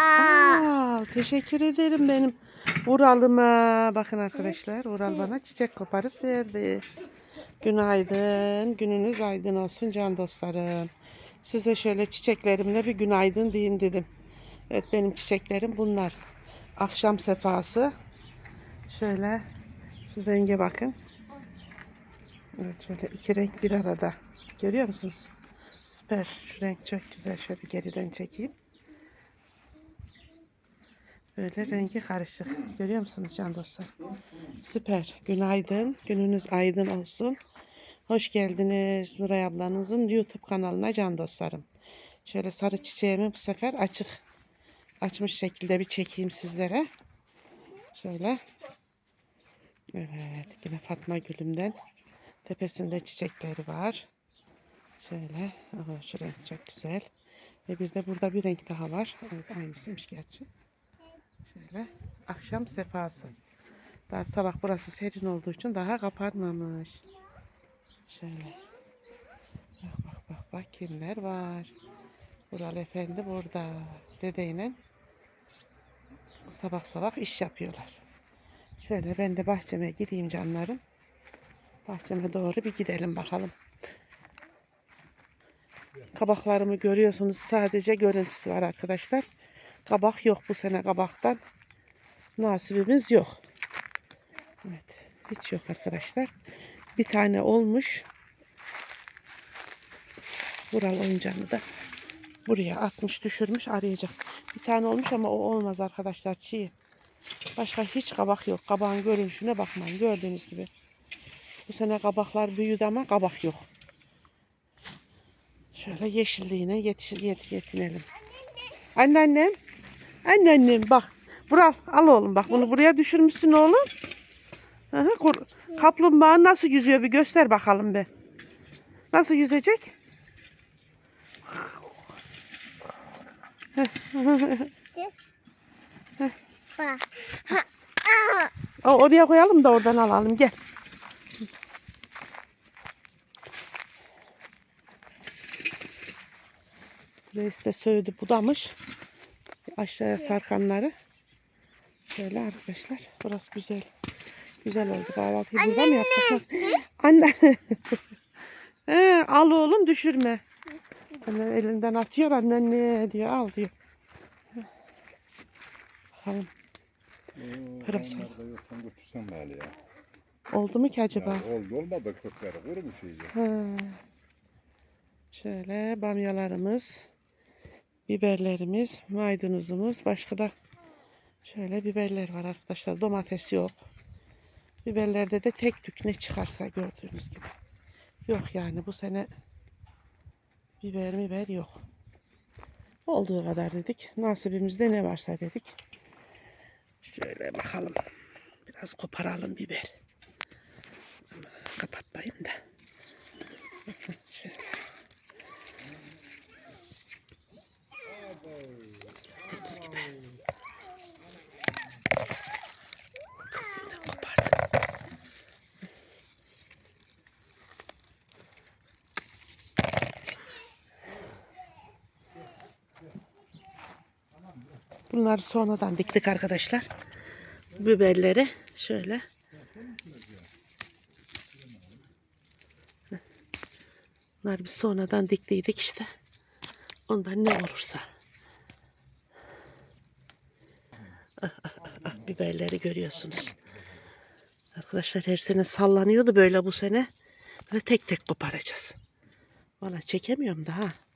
Aa, teşekkür ederim benim Ural'ıma. Bakın arkadaşlar Ural bana çiçek koparıp verdi. Günaydın. Gününüz aydın olsun can dostlarım. Size şöyle çiçeklerimle bir günaydın deyin dedim. Evet benim çiçeklerim bunlar. Akşam sefası. Şöyle şu renge bakın. Evet şöyle iki renk bir arada. Görüyor musunuz? Süper. Şu renk çok güzel. Şöyle geriden çekeyim. Böyle rengi karışık. Görüyor musunuz can dostlar? Süper. Günaydın. Gününüz aydın olsun. Hoş geldiniz Nuray ablanızın YouTube kanalına can dostlarım. Şöyle sarı çiçeğimi bu sefer açık açmış şekilde bir çekeyim sizlere. Şöyle. Evet. Yine Fatma Gülüm'den tepesinde çiçekleri var. Şöyle. Oh, şu renk çok güzel. Ve bir de burada bir renk daha var. Evet aynısıymış gerçi. Şöyle akşam sefası. Daha sabah burası serin olduğu için daha kapanmamış. Şöyle. Bak bak bak bak kimler var. Bural Efendi burada. Dedeyle sabah sabah iş yapıyorlar. Şöyle ben de bahçeme gideyim canlarım. Bahçeme doğru bir gidelim bakalım. Kabaklarımı görüyorsunuz. Sadece görüntüsü var arkadaşlar. Kabak yok bu sene kabaktan. Nasibimiz yok. Evet. Hiç yok arkadaşlar. Bir tane olmuş. Bural oyuncağını da buraya atmış düşürmüş arayacak. Bir tane olmuş ama o olmaz arkadaşlar çiğ. Başka hiç kabak yok. Kabağın görünüşüne bakmayın. Gördüğünüz gibi. Bu sene kabaklar büyüdü ama kabak yok. Şöyle yeşilliğine yetiş, yet, yetinelim. Anneannem. Anneannem bak. Bural al oğlum bak bunu buraya düşürmüşsün oğlum. Aha, kur- kaplumbağa nasıl yüzüyor bir göster bakalım be. Nasıl yüzecek? O, oraya koyalım da oradan alalım gel. Reis de söğüdü budamış. Aşağıya sarkanları. Şöyle arkadaşlar. Burası güzel. Güzel oldu. Kahvaltıyı burada mı yapsak? Anne. He, al oğlum düşürme. Hemen elinden atıyor annen ne diyor al diyor. Bakalım Pırasa. Da yoksan götürsem bari ya. oldu mu ki acaba? Ya oldu olmadı kökleri kurumuş iyice. Ha. Şöyle bamyalarımız, biberlerimiz, maydanozumuz, başka da şöyle biberler var arkadaşlar. Domates yok. Biberlerde de tek tük ne çıkarsa gördüğünüz gibi. Yok yani bu sene biber biber yok. Olduğu kadar dedik. Nasibimizde ne varsa dedik. Şöyle bakalım. Biraz koparalım biber. Kapatmayayım da. Bunları sonradan diktik arkadaşlar. Biberleri şöyle. Bunlar biz sonradan diktiydik işte. Ondan ne olursa. Ah, ah, ah, biberleri görüyorsunuz. Arkadaşlar her sene sallanıyordu böyle bu sene. Böyle tek tek koparacağız. Valla çekemiyorum daha.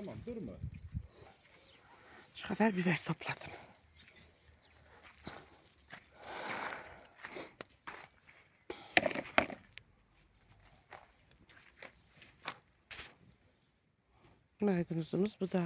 Tamam durma. Şu kadar biber topladım. Maydanozumuz bu da.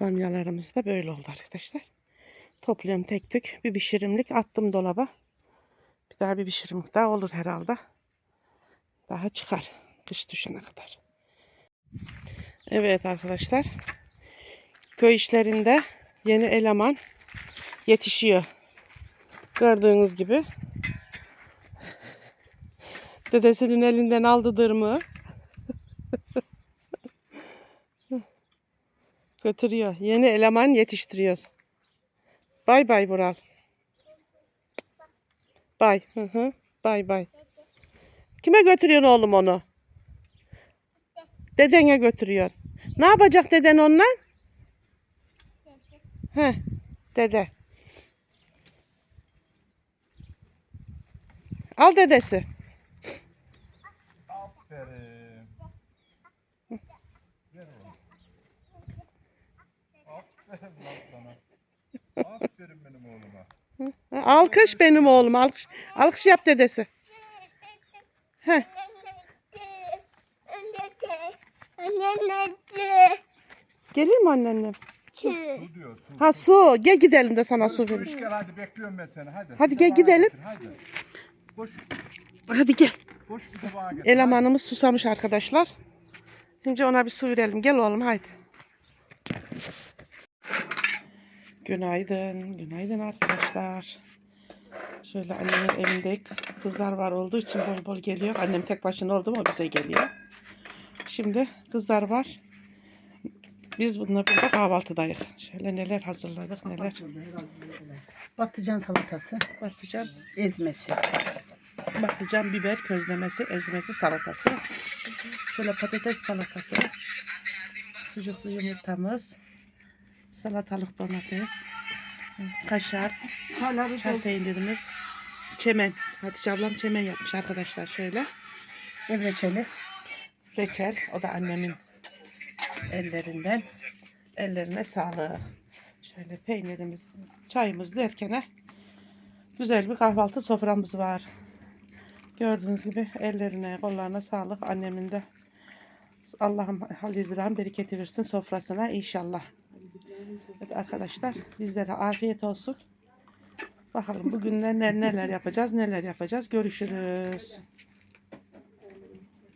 Bamyalarımız da böyle oldu arkadaşlar. Topluyorum tek tük. Bir pişirimlik attım dolaba. Bir daha bir pişirimlik daha olur herhalde. Daha çıkar. Kış düşene kadar. Evet arkadaşlar. Köy işlerinde yeni eleman yetişiyor. Gördüğünüz gibi. Dedesinin elinden aldı dırmığı. Götürüyor. Yeni eleman yetiştiriyoruz. Bay bay Vural. Bay. Hı hı. Bay bay. Kime götürüyorsun oğlum onu? Dedene götürüyorsun. Ne yapacak deden onunla? He, dede. Al dedesi. Aferin. Ver oğlum. Aferin lan sana. Aferin benim oğluma. Alkış benim oğlum. Alkış, alkış yap dedesi. He. Gelir mi anneannem? Su diyor su. Ha su. Gel gidelim de sana su Su iç gel hadi bekliyorum ben seni hadi. Hadi Bir de gel bana gidelim. getir, Hadi. Koş, Hadi gel. koş bir de bana getir. Elemanımız susamış arkadaşlar. Şimdi ona bir su verelim. Gel oğlum haydi. Günaydın. Günaydın arkadaşlar. Şöyle annemin evinde kızlar var olduğu için bol bol geliyor. Annem tek başına oldu mu bize geliyor. Şimdi kızlar var. Biz bununla burada kahvaltıdayız. Şöyle neler hazırladık neler. Patlıcan salatası, Patlıcan, ezmesi. patlıcan, biber, közlemesi, ezmesi, salatası. Şöyle patates salatası. Sucuklu yumurtamız. Salatalık domates. Kaşar. Çayları Çay peynirimiz. Çemen. Hatice ablam çemen yapmış arkadaşlar şöyle. ev reçeli. Reçel. O da annemin ellerinden. Ellerine sağlık. Şöyle peynirimiz, çayımız derken güzel bir kahvaltı soframız var. Gördüğünüz gibi ellerine, kollarına sağlık. Annemin de Allah'ım Halil İbrahim bereketi versin sofrasına inşallah. Evet arkadaşlar bizlere afiyet olsun. Bakalım bugünler ne- neler yapacağız, neler yapacağız. Görüşürüz.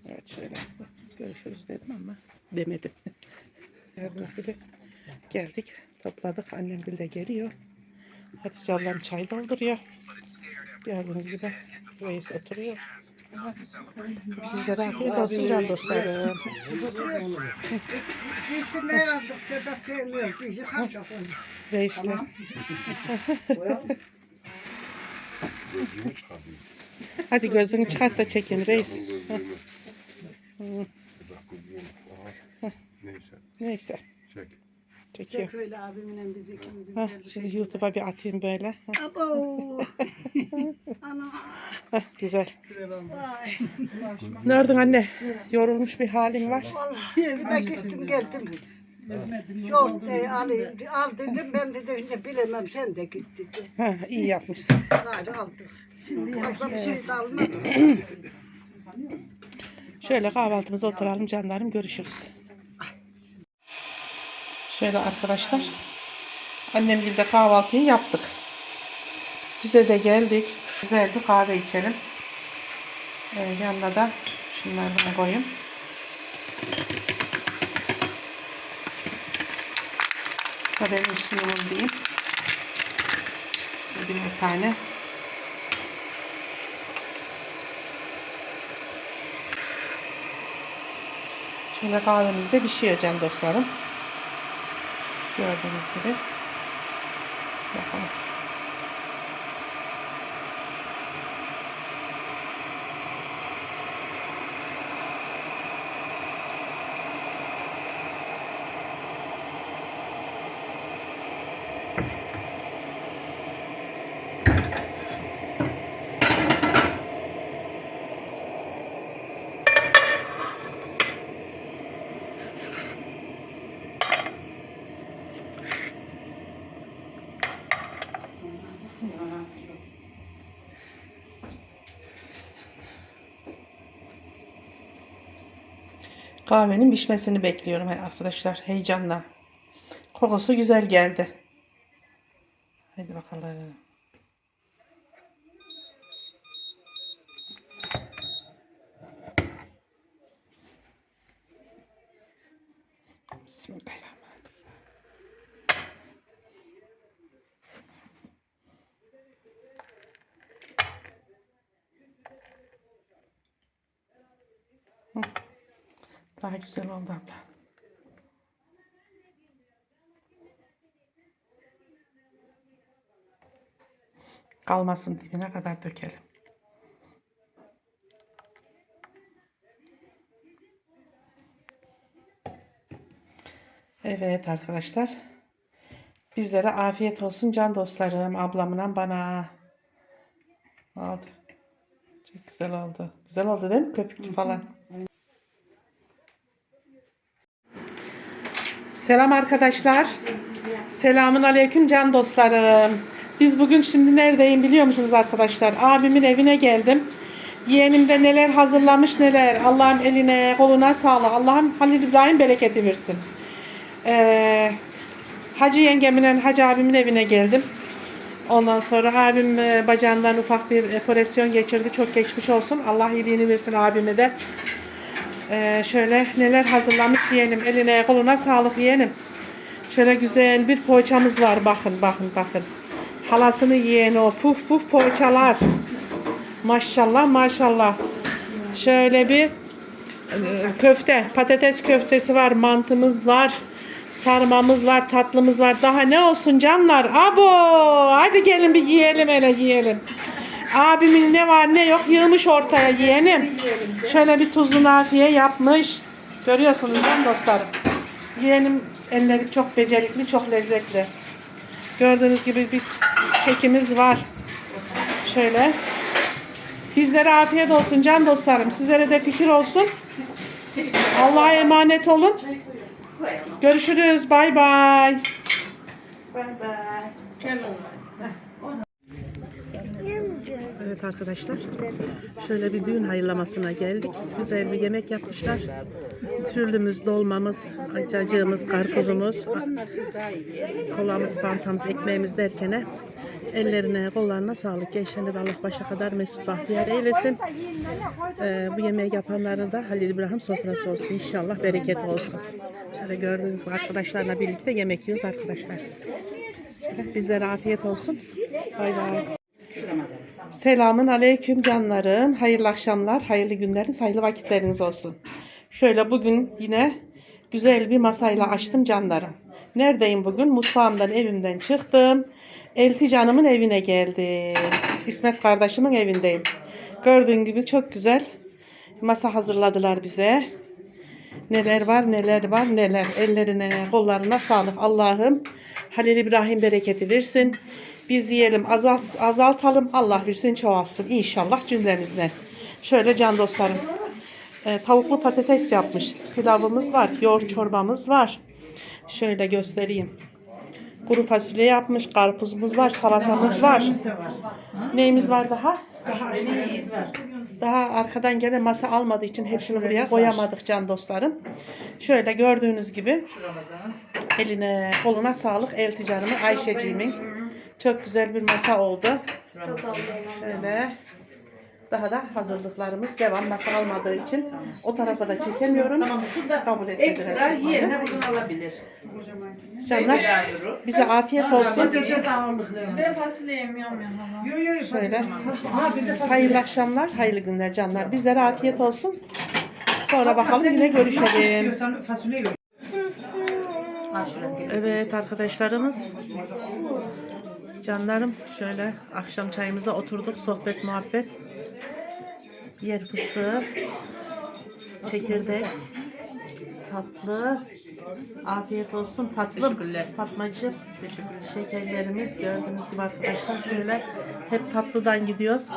Evet şöyle görüşürüz dedim ama demedim. Gördüğünüz gibi geldik, topladık. Annem de geliyor. Hatice ablam çay dolduruyor. Gördüğünüz gibi reis oturuyor. Bizlere afiyet olsun can dostlarım. Reisle. Hadi gözünü çıkart da çekin reis. Neyse Neyse çek. Çekiyor. Şöyle abimle biz ikimiz Hah, sizi YouTube'a bir atayım böyle. Hah, Abo. Ana. hah, güzel. Vay. Nereden anne? Yorulmuş bir halin var. Vallahi ben gittim geldim. Yok e, alayım. Al dedim ben dedim işte bilemem sen de git dedi. Ha, iyi yapmışsın. Hadi aldık. Şimdi Başka bir şey de almadım. Şöyle kahvaltımıza oturalım canlarım görüşürüz. Şöyle arkadaşlar. Annemgil de kahvaltıyı yaptık. Bize de geldik. Güzel bir kahve içelim. Ee, yanına da şunlardan koyayım. Benim suyumum diyeyim. Bir tane. Şöyle kahvemiz de pişiyor can dostlarım. Gördüğünüz gibi. Bakalım. Kahvenin pişmesini bekliyorum arkadaşlar heyecanla. Kokusu güzel geldi. Hadi bakalım. Bismillahirrahmanirrahim. Hı. Daha güzel oldu abla. Kalmasın dibine kadar dökelim. Evet arkadaşlar. Bizlere afiyet olsun can dostlarım. Ablamla bana. Oldu. Çok güzel oldu. Güzel oldu değil mi? Köpüklü falan. Selam arkadaşlar. Selamun aleyküm can dostlarım. Biz bugün şimdi neredeyim biliyor musunuz arkadaşlar? Abimin evine geldim. Yeğenimde neler hazırlamış neler. Allah'ım eline koluna sağlık. Allah'ım Halil İbrahim bereketi versin. Ee, Hacı yengemin, Hacı abimin evine geldim. Ondan sonra abim e, bacağından ufak bir operasyon geçirdi. Çok geçmiş olsun. Allah iyiliğini versin abime de. Ee, şöyle neler hazırlamış yeğenim. Eline koluna sağlık yeğenim. Şöyle güzel bir poğaçamız var. Bakın bakın bakın. Halasını yeğeni o puf puf poğaçalar. Maşallah maşallah. Şöyle bir e, köfte, patates köftesi var, mantımız var, sarmamız var, tatlımız var. Daha ne olsun canlar? Abo! Hadi gelin bir yiyelim hele yiyelim. Abimin ne var ne yok yığmış ortaya yiyelim. Şöyle bir tuzlu nafiye yapmış. Görüyorsunuz değil mi dostlarım? Yeğenim elleri çok becerikli, çok lezzetli. Gördüğünüz gibi bir kekimiz var. Şöyle. Bizlere afiyet olsun can dostlarım. Sizlere de fikir olsun. Allah'a emanet olun. Görüşürüz. Bay bay. Evet arkadaşlar. Şöyle bir düğün hayırlamasına geldik. Güzel bir yemek yapmışlar. Türlümüz, dolmamız, cacığımız, karpuzumuz, kolamız, fantamız, ekmeğimiz derkene ellerine, kollarına sağlık. Gençlerine de Allah başa kadar mesut bahtiyar eylesin. Ee, bu yemeği yapanların da Halil İbrahim sofrası olsun. İnşallah bereket olsun. Şöyle gördüğünüz gibi arkadaşlarla birlikte yemek yiyoruz arkadaşlar. Bizlere afiyet olsun. Bay bay. Selamın aleyküm canlarım. Hayırlı akşamlar, hayırlı günleriniz, hayırlı vakitleriniz olsun. Şöyle bugün yine güzel bir masayla açtım canlarım. Neredeyim bugün? Mutfağımdan, evimden çıktım. Elti canımın evine geldim. İsmet kardeşimin evindeyim. Gördüğün gibi çok güzel masa hazırladılar bize. Neler var neler var neler. Ellerine kollarına sağlık Allah'ım. Halil İbrahim bereketi versin. Biz yiyelim azalt, azaltalım Allah versin çoğalsın inşallah cümlemizden. Şöyle can dostlarım. e, tavuklu patates yapmış. Pilavımız var. Yoğurt çorbamız var. Şöyle göstereyim. Kuru fasulye yapmış. Karpuzumuz var. Salatamız var. Neyimiz var daha? Daha arkadan gene masa almadığı için hepsini buraya koyamadık can dostlarım. Şöyle gördüğünüz gibi eline koluna sağlık elticanımın Ayşeciğimin. Çok güzel bir masa oldu. Şöyle daha da hazırlıklarımız devam masa almadığı için o tarafa da çekemiyorum. Tamam şurada Kabul etmediler ekstra çekmemi. yerine buradan alabilir. Canlar bize afiyet olsun. Ben fasulye yemiyorum ya hala. Şöyle hayırlı akşamlar, hayırlı günler canlar. Bizlere afiyet olsun. Sonra bakalım yine görüşelim. Evet arkadaşlarımız. Canlarım şöyle akşam çayımıza oturduk. Sohbet muhabbet. Yer fıstığı. Çekirdek. Tatlı. Afiyet olsun. Tatlı. Fatmacı. Şekerlerimiz gördüğünüz gibi arkadaşlar şöyle hep tatlıdan gidiyoruz.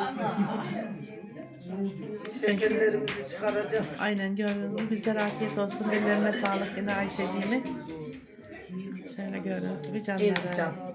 Şekerlerimizi çıkaracağız. Aynen gördüğünüz gibi bizlere afiyet olsun. Ellerine sağlık yine Ayşeciğimin. Şöyle gördüğünüz gibi canlarım.